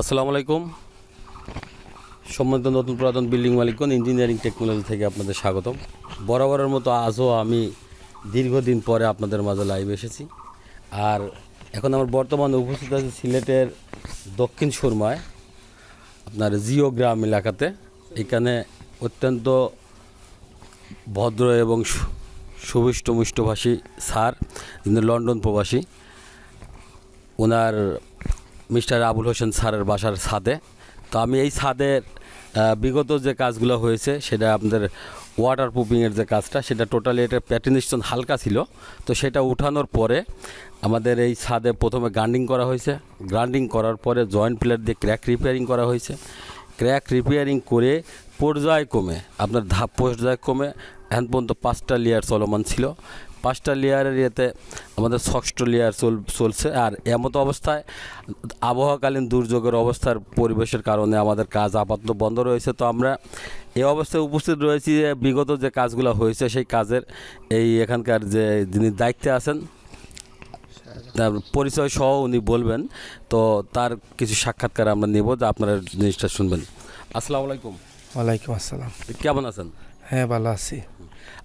আসসালামু আলাইকুম। সম্মানিত নতুন পুরাতন বিল্ডিং মালিকগণ, ইঞ্জিনিয়ারিং টেকনোলজি থেকে আপনাদের স্বাগতম। বরাবরের মতো আজও আমি দীর্ঘদিন পরে আপনাদের মাঝে লাইভ এসেছি। আর এখন আমার বর্তমানে উপস্থিত আছে সিলেটের দক্ষিণ সুরমায়, আপনার জিও গ্রাম এলাকাতে। এখানে অত্যন্ত ভদ্র এবং সুবিষ্ট মুষ্টভাষী স্যার, যিনি লন্ডন প্রবাসী। ওনার মিস্টার আবুল হোসেন স্যারের বাসার ছাদে। তো আমি এই ছাদের বিগত যে কাজগুলো হয়েছে, সেটা আপনাদের ওয়াটার প্রুফিংয়ের যে কাজটা, সেটা টোটালি এটা প্যাটিনিস্টন হালকা ছিল। তো সেটা উঠানোর পরে আমাদের এই ছাদে প্রথমে গ্রাইন্ডিং করা হয়েছে। গ্রাইন্ডিং করার পরে জয়েন্ট প্লেট দিয়ে ক্র্যাক রিপেয়ারিং করা হয়েছে। ক্র্যাক রিপেয়ারিং করে পর্যায়ক্রমে, আপনার ধাপ পর্যায়ক্রমে এখন পর্যন্ত পাঁচটা লেয়ার চলমান ছিল। পাঁচটা লেয়ারের ইয়েতে আমাদের ষষ্ঠ লেয়ার চল, চলছে। আর এমতো অবস্থায় আবহাওয়াকালীন দুর্যোগের অবস্থার পরিবেশের কারণে আমাদের কাজ আপাতত বন্ধ রয়েছে। তো আমরা এই অবস্থায় উপস্থিত রয়েছি যে বিগত যে কাজগুলো হয়েছে, সেই কাজের এই এখানকার যে যিনি দায়িত্বে আছেন, তার পরিচয় সহ উনি বলবেন। তো তার কিছু সাক্ষাৎকার আমরা নেব, যে আপনারা জিনিসটা শুনবেন। আসসালামু আলাইকুম। ওয়ালাইকুম আসসালাম। কেমন আছেন? হ্যাঁ ভালো আছি।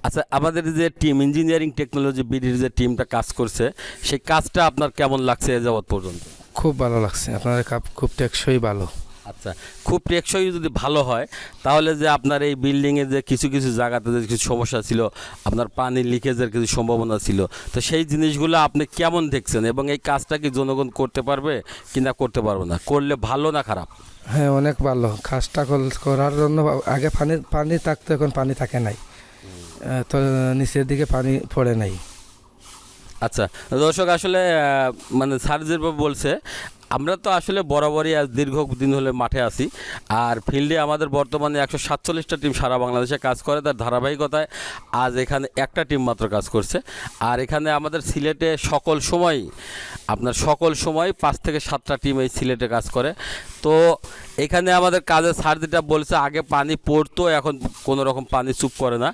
আচ্ছা আমাদের যে টিম ইঞ্জিনিয়ারিং টেকনোলজি বিডির যে টিমটা কাজ করছে সেই কাজটা আপনার কেমন লাগছে এ যাবৎ পর্যন্ত? খুব ভালো লাগছে। আপনার খুব টেকসই ভালো। আচ্ছা খুব টেকসই যদি ভালো হয় তাহলে যে আপনার এই বিল্ডিংয়ে যে কিছু কিছু জায়গাতে যে কিছু সমস্যা ছিল আপনার পানি লিকেজের কিছু সম্ভাবনা ছিল তো সেই জিনিসগুলো আপনি কেমন দেখছেন এবং এই কাজটা কি জনগণ করতে পারবে কি না করতে পারবে না? করলে ভালো না খারাপ? হ্যাঁ অনেক ভালো। কাজটা করার জন্য আগে পানি পানি থাকতো এখন পানি থাকে নাই। তো নিচের দিকে পানি পড়ে নাই। আচ্ছা দর্শক আসলে মানে সার্জের বলছে আমরা তো আসলে বরাবরই আজ দীর্ঘ দিন হলে মাঠে আসি আর ফিল্ডে আমাদের বর্তমানে একশো সাতচল্লিশটা টিম সারা বাংলাদেশে কাজ করে, তার ধারাবাহিকতায় আজ এখানে একটা টিম মাত্র কাজ করছে। আর এখানে আমাদের সিলেটে সকল সময়, আপনার সকল সময় পাঁচ থেকে সাতটা টিম এই সিলেটে কাজ করে। তো এখানে আমাদের কাজের স্যার যেটা বলছে, আগে পানি পড়তো, এখন কোনো রকম পানি চুপ করে না।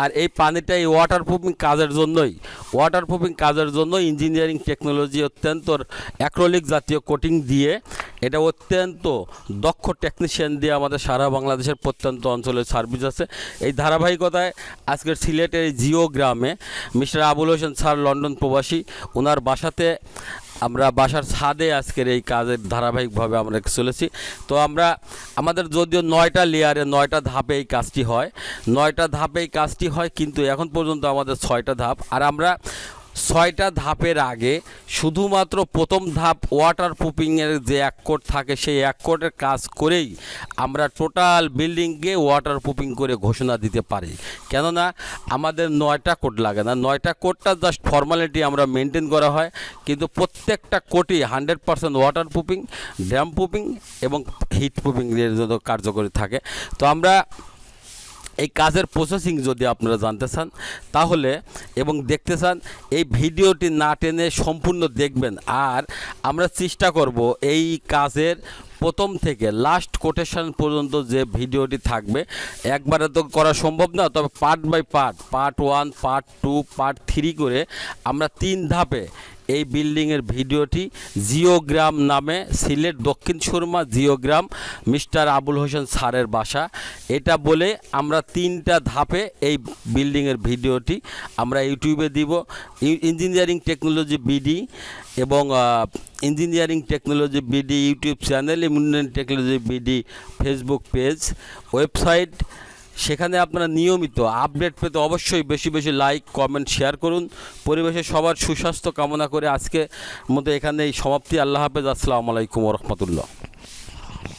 আর এই পানিটা এই ওয়াটার প্রুফিং কাজের জন্যই ওয়াটার প্রুফিং কাজের জন্য ইঞ্জিনিয়ারিং টেকনোলজি অত্যন্ত অ্যাক্রোলিক জাতীয় কোটিং দিয়ে এটা অত্যন্ত দক্ষ টেকনিশিয়ান দিয়ে আমাদের সারা বাংলাদেশের প্রত্যন্ত অঞ্চলে সার্ভিস আছে। এই ধারাবাহিকতায় আজকের সিলেটের জিও গ্রামে mister Abul Hossain sir, London প্রবাসী ওনার বাসাতে আমরা বাসার ছাদে আজকের এই কাজের ধারাবাহিকভাবে আমরা চলেছি। তো আমরা আমাদের যদিও নয়টা লেয়ারে নয়টা ধাপে এই কাজটি হয়, নয়টা ধাপে এই কাজটি হয়, কিন্তু এখন পর্যন্ত আমাদের ছয়টা ধাপ। আর আমরা ছয়টা ধাপের আগে শুধুমাত্র প্রথম ধাপ ওয়াটার প্রুফিংয়ের যে এক কোট থাকে, সেই এক কোটের কাজ করেই আমরা টোটাল বিল্ডিংকে ওয়াটার প্রুফিং করে ঘোষণা দিতে পারি। কেননা, আমাদের নয়টা কোট লাগে না। নয়টা কোটটা জাস্ট ফর্মালিটি আমরা মেনটেন করা হয়, কিন্তু প্রত্যেকটা কোটই hundred percent water proofing damp proofing এবং হিট প্রুফিং এর জন্য কার্যকরী থাকে। তো আমরা এই কাজের প্রসেসিং যদি আপনারা জানতে চান, তাহলে এবং দেখতে চান, এই ভিডিওটি না টেনে সম্পূর্ণ দেখবেন। আর আমরা চেষ্টা করব এই কাজের প্রথম থেকে লাস্ট কোটেশন পর্যন্ত যে ভিডিওটি থাকবে, একবারে তো করা সম্ভব না, তবে part by part part one part two part three করে আমরা তিন ধাপে এই বিল্ডিংয়ের ভিডিওটি জিওগ্রাম নামে সিলেট দক্ষিণ সুরমা জিওগ্রাম মিস্টার আবুল হোসেন স্যারের বাসা। এটা বলে আমরা তিনটা ধাপে এই বিল্ডিংয়ের ভিডিওটি আমরা ইউটিউবে দিব। ইঞ্জিনিয়ারিং টেকনোলজি বিডি এবং engineering technology BD YouTube channel engineering technology BD Facebook page, website সেখানে আপনারা নিয়মিত আপডেট পেতে অবশ্যই বেশি বেশি লাইক, কমেন্ট, শেয়ার করুন। পরিবেশে সবার সুস্বাস্থ্য কামনা করে আজকে মতো এখানে এই সমাপ্তি। আল্লাহ হাফেজ। আসসালামু আলাইকুম রহমতুল্লাহ।